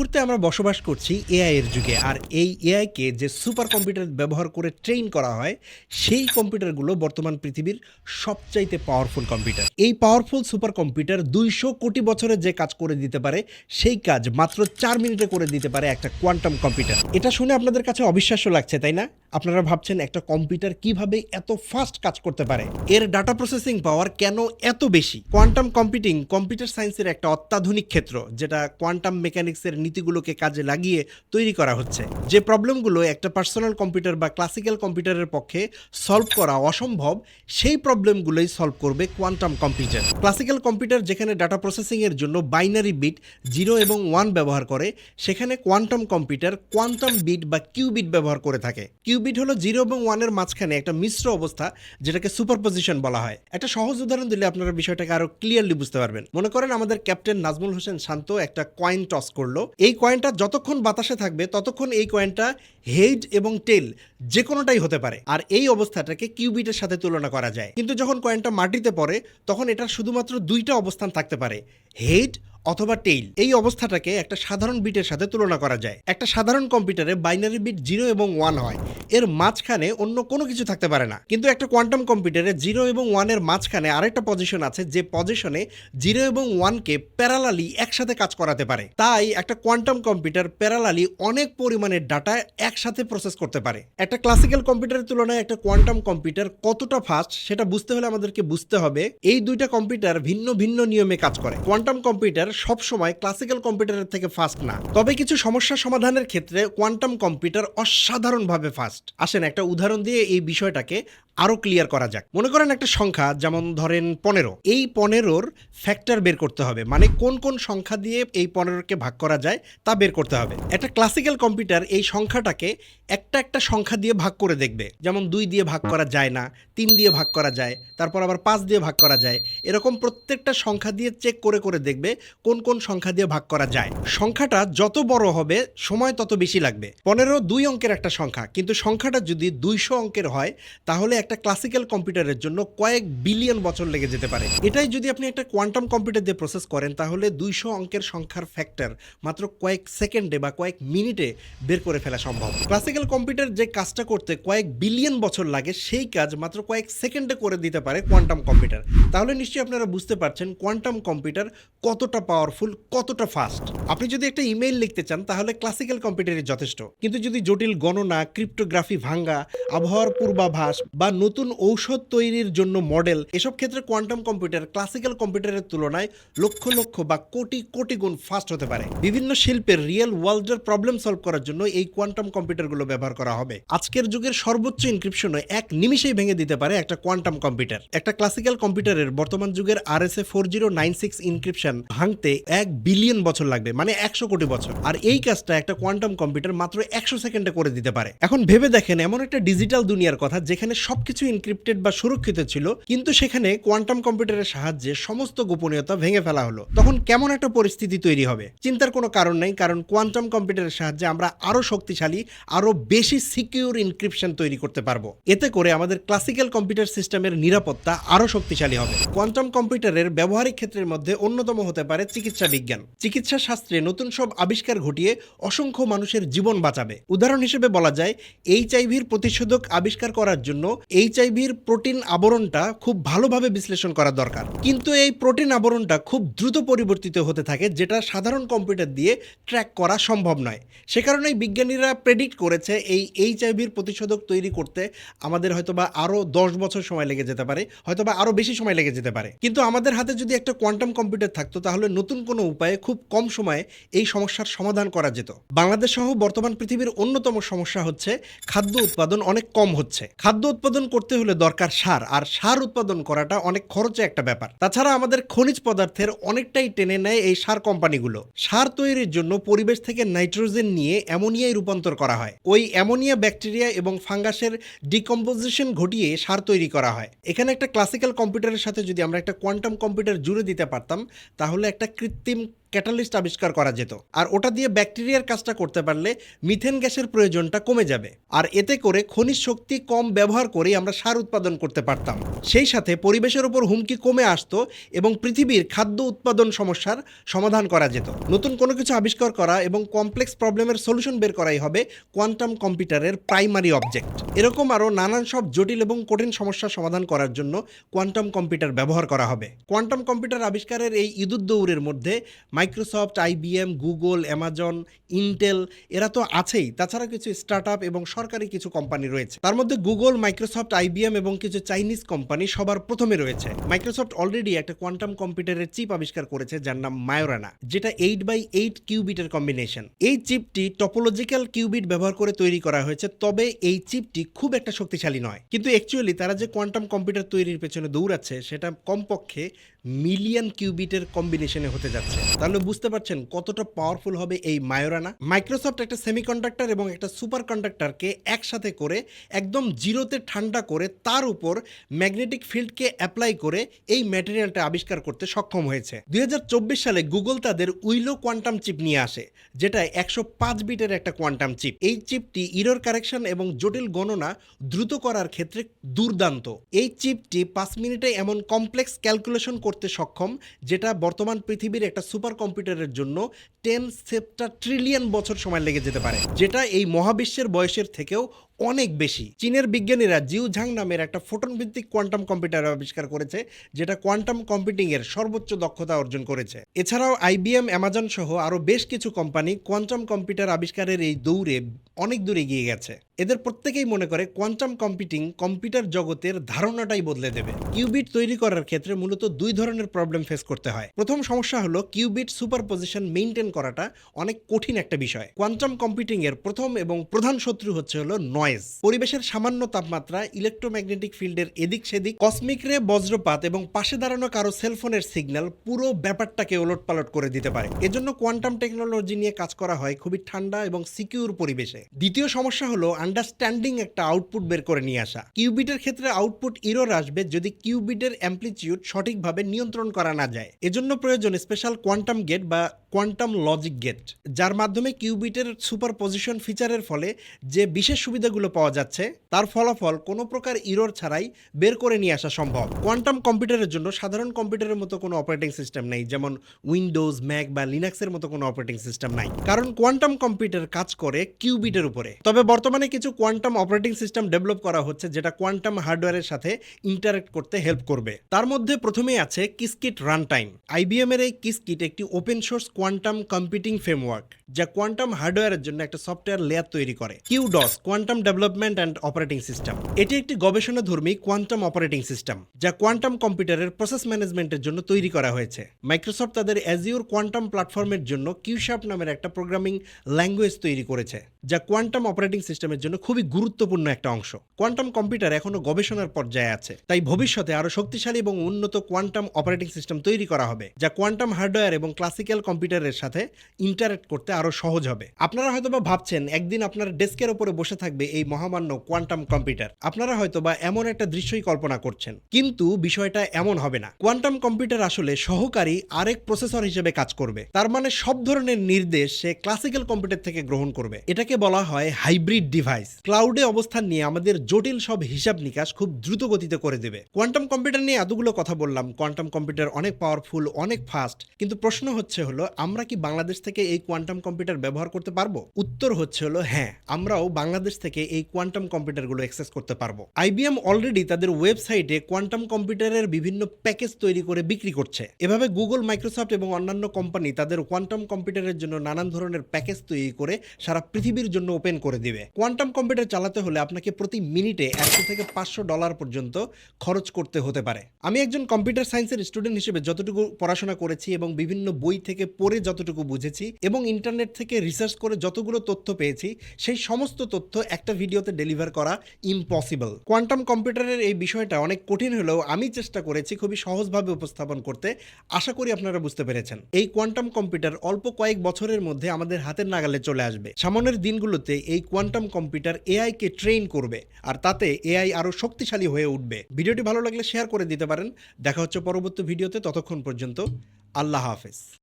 মুহূর্তে আমরা বসবাস করছি এআই এর যুগে, আর এই এআইকে যে সুপার কম্পিউটার ব্যবহার করে ট্রেন করা হয়, সেই কম্পিউটারগুলো বর্তমান পৃথিবীর সবচাইতে পাওয়ারফুল কম্পিউটার। এই পাওয়ারফুল সুপার কম্পিউটার দুইশো কোটি বছরে যে কাজ করে দিতে পারে, সেই কাজ মাত্র চার মিনিটে করে দিতে পারে একটা কোয়ান্টাম কম্পিউটার। এটা শুনে আপনাদের কাছে অবিশ্বাস্য লাগছে, তাই না? আপনারা ভাবছেন একটা কম্পিউটার কীভাবে এত ফাস্ট কাজ করতে পারে? এর ডাটা প্রসেসিং পাওয়ার কেন এত বেশি? কোয়ান্টাম কম্পিউটিং কম্পিউটার সায়েন্সের একটা অত্যাধুনিক ক্ষেত্র, যেটা কোয়ান্টাম মেকানিক্সের নীতিগুলোকে কাজে লাগিয়ে তৈরি করা হচ্ছে। যে প্রবলেমগুলো একটা পার্সোনাল কম্পিউটার বা ক্লাসিক্যাল কম্পিউটারের পক্ষে সলভ করা অসম্ভব, সেই প্রবলেমগুলোই সলভ করবে কোয়ান্টাম কম্পিউটার ক্লাসিক্যাল কম্পিউটার যেখানে ডাটা প্রসেসিং এর জন্য বাইনারি বিট জিরো এবং ওয়ান ব্যবহার করে, সেখানে কোয়ান্টাম কম্পিউটার কোয়ান্টাম বিট বা কিউবিট ব্যবহার করে থাকে। কিউবিট হলো জিরো এবং ওয়ানের মাঝখানে একটা মিশ্র অবস্থা, যেটাকে সুপারপোজিশন বলা হয়। একটা সহজ উদাহরণ দিলে আপনারা বিষয়টাকে আরও ক্লিয়ারলি বুঝতে পারবেন। মনে করেন আমাদের ক্যাপ্টেন নাজমুল হোসেন শান্ত একটা কয়েন টস করল। এই কয়েনটা যতক্ষণ বাতাসে থাকবে, ততক্ষণ এই কয়েনটা হেড এবং টেল যে কোনোটাই হতে পারে। আর এই অবস্থাটাকে কিউবিটের সাথে তুলনা করা যায়। কিন্তু যখন কয়েনটা মাটিতে পড়ে, তখন এটার শুধুমাত্র দুইটা অবস্থান থাকতে পারে। হেড অথবা টেইল। এই অবস্থাটাকে একটা সাধারণ বিটের সাথে তুলনা করা যায়। একটা সাধারণ কম্পিউটারে বাইনারি বিট জিরো এবং ওয়ান হয়। এর মাঝখানে অন্য কোনো কিছু থাকতে পারে না। কিন্তু একটা কোয়ান্টাম কম্পিউটারে জিরো এবং ওয়ানের মাঝখানে আরেকটা পজিশন আছে যে পজিশনে জিরো এবং ওয়ানকে প্যারালালি একসাথে কাজ করাতে পারে। তাই একটা কোয়ান্টাম কম্পিউটার প্যারালালি অনেক পরিমাণের ডাটা একসাথে প্রসেস করতে পারে। একটা ক্লাসিক্যাল কম্পিউটারের তুলনায় একটা কোয়ান্টাম কম্পিউটার কতটা ফাস্ট সেটা বুঝতে হলে আমাদেরকে বুঝতে হবে। এই দুইটা কম্পিউটার ভিন্ন ভিন্ন নিয়মে কাজ করে। কোয়ান্টাম কম্পিউটার সবসময় ক্লাসিক্যাল কম্পিউটারের থেকে ফাস্ট না। তবে কিছু সমস্যা সমাধানের ক্ষেত্রে কোয়ান্টাম কম্পিউটার অসাধারণভাবে ফাস্ট আসেন একটা উদাহরণ দিয়ে এই বিষয়টাকে আরও ক্লিয়ার করা যাক। মনে করেন একটা সংখ্যা, যেমন ধরেন পনেরো। এই পনেরোর ফ্যাক্টর বের করতে হবে। মানে কোন কোন সংখ্যা দিয়ে এই পনেরোকে ভাগ করা যায়, তা বের করতে হবে। একটা ক্লাসিক্যাল কম্পিউটার এই সংখ্যাটাকে একটা একটা সংখ্যা দিয়ে ভাগ করে দেখবে। যেমন দুই দিয়ে ভাগ করা যায় না, তিন দিয়ে ভাগ করা যায়, তারপর আবার পাঁচ দিয়ে ভাগ করা যায়। এরকম প্রত্যেকটা সংখ্যা দিয়ে চেক করে করে দেখবে কোন কোন সংখ্যা দিয়ে ভাগ করা যায়। সংখ্যাটা যত বড় হবে, সময় তত বেশি লাগবে। পনেরো দুই অঙ্কের একটা সংখ্যা, কিন্তু সংখ্যাটা যদি দুইশো অঙ্কের হয়, তাহলে একটা ক্লাসিক্যাল কম্পিউটারের জন্য কয়েক বিলিয়ন বছর লেগে যেতে পারে। এটাই যদি আপনি একটা কোয়ান্টাম কম্পিউটার দিয়ে প্রসেস করেন, তাহলে দুইশো অঙ্কের সংখ্যার ফ্যাক্টর মাত্র কয়েক সেকেন্ডে বা কয়েক মিনিটে বের করে ফেলা সম্ভব। ক্লাসিক্যাল কম্পিউটার যে কাজটা করতে কয়েক বিলিয়ন বছর লাগে, সেই কাজ মাত্র কয়েক সেকেন্ডে করে দিতে পারে কোয়ান্টাম কম্পিউটার তাহলে নিশ্চয়ই আপনারা বুঝতে পারছেন কোয়ান্টাম কম্পিউটার কতটা পাওয়ারফুল কতটা ফাস্ট আপনি যদি একটা ইমেইল লিখতে চান, তাহলে ক্লাসিক্যাল কম্পিউটারই যথেষ্ট। কিন্তু যদি জটিল গণনা ক্রিপ্টোগ্রাফি ভাঙ্গা, আবহাওয়ার পূর্বাভাস বা নতুন ঔষধ তৈরির জন্য মডেল। এসব ক্ষেত্রে কোয়ান্টাম কম্পিউটার ক্লাসিক্যাল কম্পিউটারের তুলনায় লক্ষ লক্ষ বা কোটি কোটি গুণ ফাস্ট হতে পারে। বিভিন্ন শিল্পের রিয়েল ওয়ার্ল্ডের প্রবলেম সলভ করার জন্য এই কোয়ান্টাম কম্পিউটারগুলো ব্যবহার করা হবে। আজকের যুগের সর্বোচ্চ ইনক্রিপশনে এক নিমিষেই ভেঙে দিতে পারে একটা কোয়ান্টাম কম্পিউটার। একটা ক্লাসিক্যাল কম্পিউটারের বর্তমান যুগের R S A four zero nine six encryption ভাঙতে এক বিলিয়ন বছর লাগবে মানে একশো কোটি বছর। আর এই কাজটা একটা কোয়ান্টাম কম্পিউটার মাত্র একশো সেকেন্ডে করে দিতে পারে। এখন ভেবে দেখেন, এমন একটা ডিজিটাল দুনিয়ার কথা যেখানে সবকিছু ইনক্রিপ্টেড বা সুরক্ষিত ছিল, কিন্তু সেখানে কোয়ান্টাম কম্পিউটারের সাহায্যে সমস্ত গোপনীয়তা ভেঙে ফেলা হলো। তখন কেমন একটা পরিস্থিতি তৈরি হবে? চিন্তার কোনো কারণ নেই, কারণ কোয়ান্টাম কম্পিউটারের সাহায্যে আমরা আরও শক্তিশালী, আরও বেশি সিকিউর ইনক্রিপশন তৈরি করতে পারব। এতে করে আমাদের ক্লাসিক্যাল কম্পিউটার সিস্টেমের নিরাপত্তা আরও শক্তিশালী হবে। কোয়ান্টাম কম্পিউটারের ব্যবহারিক ক্ষেত্রের মধ্যে অন্যতম হতে পারে চিকিৎসা বিজ্ঞান। চিকিৎসা শাস্ত্রে নতুন সব আবিষ্কার ঘটিয়ে অসংখ্য মানুষের জীবন বাঁচাবে। উদাহরণ হিসেবে বলা যায় এইচআইভির প্রতিষেধক আবিষ্কার করার জন্য এইচআইভির প্রোটিন আবরণটা খুব ভালোভাবে বিশ্লেষণ করা দরকার। কিন্তু এই প্রোটিন আবরণটা খুব দ্রুত পরিবর্তিত হতে থাকে, যেটা সাধারণ কম্পিউটার দিয়ে ট্র্যাক করা সম্ভব নয়। সে কারণেই বিজ্ঞানীরা প্রেডিক্ট করেছে এই এইচআইভির প্রতিষেধক তৈরি করতে আমাদের হয়তোবা আরও দশ বছর সময় লেগে যেতে পারে, হয়তোবা আরও বেশি সময় লেগে যেতে পারে। কিন্তু আমাদের হাতে যদি একটা কোয়ান্টাম কম্পিউটার থাকতো, তাহলে নতুন কোনো উপায়ে খুব কম সময়ে এই সমস্যার সমাধান করা যেত। বাংলাদেশ সহ বর্তমান পৃথিবীর অন্যতম সমস্যা হচ্ছে খাদ্য উৎপাদন অনেক কম হচ্ছে। খাদ্য উৎপাদন করতে হলে দরকার সার, আর সার উৎপাদন করাটা অনেক খরচে একটা ব্যাপার। তাছাড়া আমাদের খনিজ পদার্থের অনেকটাই টেনে নেয় এই সার কোম্পানিগুলো। সার তৈরির জন্য পরিবেশ থেকে নাইট্রোজেন নিয়ে অ্যামোনিয়ায় রূপান্তর করা হয়। ওই অ্যামোনিয়া ব্যাকটেরিয়া এবং ফাঙ্গাসের ডিকম্পোজিশন ঘটিয়ে সার তৈরি করা হয়। এখানে একটা ক্লাসিক্যাল কম্পিউটারের সাথে যদি আমরা একটা কোয়ান্টাম কম্পিউটার জুড়ে দিতে পারতাম, তাহলে একটা কৃত্রিম ক্যাটালিস্ট আবিষ্কার করা যেত। আর ওটা দিয়ে ব্যাকটেরিয়ার কাজটা করতে পারলে মিথেন গ্যাসের প্রয়োজনটা কমে যাবে। আর এতে করে খনিজ শক্তি কম ব্যবহার করেই আমরা সার উৎপাদন করতে পারতাম। সেই সাথে পরিবেশের ওপর হুমকি কমে আসতো এবং পৃথিবীর খাদ্য উৎপাদন সমস্যার সমাধান করা যেত। নতুন কোনো কিছু আবিষ্কার করা এবং কমপ্লেক্স প্রবলেমের সলিউশন বের করাই হবে কোয়ান্টাম কম্পিউটারের প্রাইমারি অবজেক্ট। এরকম আরও নানান সব জটিল এবং কঠিন সমস্যার সমাধান করার জন্য কোয়ান্টাম কম্পিউটার ব্যবহার করা হবে। কোয়ান্টাম কম্পিউটার আবিষ্কারের এই ইঁদুর দৌড়ের মধ্যে Microsoft IBM Google Amazon Intel এরা তো আছেই। তাছাড়া কিছু স্টার্ট এবং সরকারি কিছু কোম্পানি রয়েছে। তার মধ্যে গুগল মাইক্রোসফট আইবিএম এবং কিছু চাইনিজ কোম্পানি সবার প্রথমে রয়েছে। মাইক্রোসফট অলরেডি একটা কোয়ান্টাম কম্পিউটারের চিপ আবিষ্কার করেছে, যার নাম মায়োরানা যেটা এইট বাই এইট কিউবিটের কম্বিনেশন এই চিপটি টপোলজিক্যাল কিউবিট ব্যবহার করে তৈরি করা হয়েছে, তবে এই চিপটি খুব একটা শক্তিশালী নয়। কিন্তু অ্যাকচুয়ালি তারা যে কোয়ান্টাম কম্পিউটার তৈরির পেছনে দৌড়াচ্ছে, সেটা কমপক্ষে মিলিয়ন কিউবিটের কম্বিনেশনে হতে যাচ্ছে। তাহলে বুঝতে পারছেন কতটা পাওয়ারফুল হবে এই মায়োরানা? মাইক্রোসফট একটা সেমিকন্ডাক্টর এবং একটা সুপার কন্ডাক্টরকে একসাথে করে, একদম জিরোতে ঠান্ডা করে, তার উপর ম্যাগনেটিক ফিল্ডকে অ্যাপ্লাই করে এই ম্যাটেরিয়ালটা আবিষ্কার করতে সক্ষম হয়েছে। দুই হাজার চব্বিশ সালে গুগল তাদের উইলো কোয়ান্টাম চিপ নিয়ে আসে যেটা একশো পাঁচ বিটের একটা কোয়ান্টাম চিপ। এই চিপটি ইরোর কারেকশন এবং জটিল গণনা দ্রুত করার ক্ষেত্রে দুর্দান্ত। এই চিপটি পাঁচ মিনিটে এমন কমপ্লেক্স ক্যালকুলেশন করতে সক্ষম যেটা বর্তমান পৃথিবীর একটা সুপার কম্পিউটারের জন্য টেন সেপ্টা ট্রিলিয়ন বছর সময় লেগে যেতে পারে, যেটা এই মহাবিশ্বের বয়সের থেকেও অনেক বেশি। চীনের বিজ্ঞানীরা জিউ ঝাং নামের একটা ফোটন ভিত্তিক কোয়ান্টাম কম্পিউটার আবিষ্কার করেছে, যেটা কোয়ান্টাম কম্পিউটিং এর সর্বোচ্চ দক্ষতা অর্জন করেছে। এছাড়াও আইবিএম অ্যামাজন সহ আরও বেশ কিছু কোম্পানি কোয়ান্টাম কম্পিউটার আবিষ্কারের এই দৌড়ে অনেক দূর এগিয়ে গেছে। এদের প্রত্যেকেই মনে করে কোয়ান্টাম কম্পিউটিং কম্পিউটার জগতের ধারণাটাই বদলে দেবে। কিউবিট তৈরি করার ক্ষেত্রে মূলত দুই ধরনের প্রবলেম ফেস করতে হয়। প্রথম সমস্যা হলো কিউবিট সুপার পজিশন মেনটেন করাটা অনেক কঠিন একটা বিষয়। কোয়ান্টাম কম্পিউটিং এর প্রথম এবং প্রধান শত্রু হচ্ছে হলো নয়েজ। পরিবেশের সামান্য তাপমাত্রা, ইলেকট্রোম্যাগনেটিক ফিল্ডের এদিক সেদিক, কসমিক রে বজ্রপাত এবং পাশে দাঁড়ানো কারও সেলফোনের সিগন্যাল পুরো ব্যাপারটাকে ওলটপালট করে দিতে পারে। এজন্য কোয়ান্টাম টেকনোলজি নিয়ে কাজ করা হয় খুবই ঠান্ডা এবং সিকিউর পরিবেশে। দ্বিতীয় সমস্যা হলো আন্ডারস্ট্যান্ডিং একটা আউটপুট বের করে নিয়ে আসা। কিউবিটের ক্ষেত্রে আউটপুট ইরোর আসবে যদি কিউবিটের অ্যাম্পলিটিউড সঠিকভাবে নিয়ন্ত্রণ করা না যায়। এজন্য প্রয়োজন স্পেশাল কোয়ান্টাম গেট বা কোয়ান্টাম লজিক গেট, যার মাধ্যমে কিউবিটের সুপার পজিশন ফিচারের ফলে যে বিশেষ সুবিধাগুলো পাওয়া যাচ্ছে, তার ফলাফল কোনো প্রকার ইরোর ছাড়াই বের করে নিয়ে আসা সম্ভব। কোয়ান্টাম কম্পিউটারের জন্য সাধারণ কম্পিউটারের মতো কোনো অপারেটিং সিস্টেম নেই, যেমন উইন্ডোজ ম্যাক বা লিনাক্সের মতো কোনো অপারেটিং সিস্টেম নাই। কারণ কোয়ান্টাম কম্পিউটার কাজ করে কিউবিটের উপরে। তবে বর্তমানে কিছু কোয়ান্টাম অপারেটিং সিস্টেম ডেভেলপ করা হচ্ছে, যেটা কোয়ান্টাম হার্ডওয়্যারের সাথে ইন্টারেক্ট করতে হেল্প করবে। তার মধ্যে প্রথমেই আছে কিসকিট রান টাইম আইবিএম এর এই কিসকিট একটি open source quantum computing framework যা কোয়ান্টাম হার্ডওয়্যারের জন্য একটা সফটওয়্যার লেয়ার তৈরি করে QuDOS quantum development and operating system এটি একটি গবেষণাধর্মী কোয়ান্টাম অপারেটিং সিস্টেম যা কোয়ান্টাম কম্পিউটারের প্রসেস ম্যানেজমেন্টের জন্য তৈরি করা হয়েছে। মাইক্রোসফট তাদের অ্যাজিওর কোয়ান্টাম প্ল্যাটফর্মের জন্য কিউশাপ নামের একটা প্রোগ্রামিং ল্যাঙ্গুয়েজ তৈরি করেছে। যা কোয়ান্টাম অপারেটিং সিস্টেমের জন্য খুবই গুরুত্বপূর্ণ একটা অংশ। কোয়ান্টাম কম্পিউটার এখনও গবেষণার পর্যায়ে আছে। তাই ভবিষ্যতে আরও শক্তিশালী এবং উন্নত কোয়ান্টাম অপারেটিং সিস্টেম তৈরি করা হবে, যা কোয়ান্টাম হার্ডওয়্যার এবং ক্লাসিক্যাল কম্পিউটারের সাথে ইন্টারেক্ট করতে আরও সহজ হবে। আপনারা হয়তোবা ভাবছেন, একদিন আপনার ডেস্কের উপরে বসে থাকবে এই মহামান্য কোয়ান্টাম কম্পিউটার। আপনারা হয়তোবা এমন একটা দৃশ্যই কল্পনা করছেন। কিন্তু বিষয়টা এমন হবে না। কোয়ান্টাম কম্পিউটার আসলে সহকারী আরেক প্রসেসর হিসেবে কাজ করবে। তার মানে সব ধরনের নির্দেশ সে ক্লাসিক্যাল কম্পিউটার থেকে গ্রহণ করবে। এটাকে বলা হয় হাইব্রিড ডিভাইস। ক্লাউডে অবস্থান নিয়ে আমাদের জটিল সব হিসাব নিকাশ খুব দ্রুত গতিতে করে দেবে। কোয়ান্টাম কম্পিউটার নিয়ে এতগুলো কথা বললাম, কোয়ান্টাম কম্পিউটার অনেক পাওয়ারফুল, অনেক ফাস্ট, কিন্তু প্রশ্ন হচ্ছে হলো, আমরা কি বাংলাদেশ থেকে এই কোয়ান্টাম কম্পিউটার ব্যবহার করতে পারব? উত্তর হচ্ছে হলো হ্যাঁ আমরাও বাংলাদেশ থেকে এই কোয়ান্টাম কম্পিউটারগুলো অ্যাক্সেস করতে পারব। আইবিএম অলরেডি তাদের ওয়েবসাইটে কোয়ান্টাম কম্পিউটারের বিভিন্ন প্যাকেজ তৈরি করে বিক্রি করছে। এভাবে গুগল, মাইক্রোসফট এবং অন্যান্য কোম্পানি তাদের কোয়ান্টাম কম্পিউটারের জন্য নানান ধরনের প্যাকেজ তৈরি করে সারা পৃথিবীর জন্য ওপেন করে দিবে। কোয়ান্টাম কম্পিউটার চালাতে হলে আপনাকে প্রতি মিনিটে একশো থেকে পাঁচশো ডলার পর্যন্ত খরচ করতে হতে পারে। আমি একজন কম্পিউটার সায়েন্সের স্টুডেন্ট হিসেবে যতটুকু পড়াশোনা করেছি এবং বিভিন্ন বই থেকে পড়ে যতটুকু বুঝেছি এবং ইন্টারনেট থেকে রিসার্চ করে যতগুলো তথ্য পেয়েছি, সেই সমস্ত তথ্য একটা ভিডিওতে ডেলিভার করা ইম্পসিবল। কোয়ান্টাম কম্পিউটারের এই বিষয়টা অনেক কঠিন হলেও আমি চেষ্টা করেছি খুবই সহজভাবে উপস্থাপন করতে। আশা করি আপনারা বুঝতে পেরেছেন। এই কোয়ান্টাম কম্পিউটার অল্প কয়েক বছরের মধ্যে আমাদের হাতের নাগালে চলে আসবে। সামনের দিনগুলোতে এই কোয়ান্টাম কম্পিউটার এআই কে ট্রেন করবে আর তাতে এআই আরও শক্তিশালী হয়ে উঠবে। ভিডিওটি ভালো লাগলে শেয়ার করে দিতে পারেন। দেখা হচ্ছে পরবর্তী ভিডিওতে। ততক্ষণ পর্যন্ত আল্লাহ হাফেজ।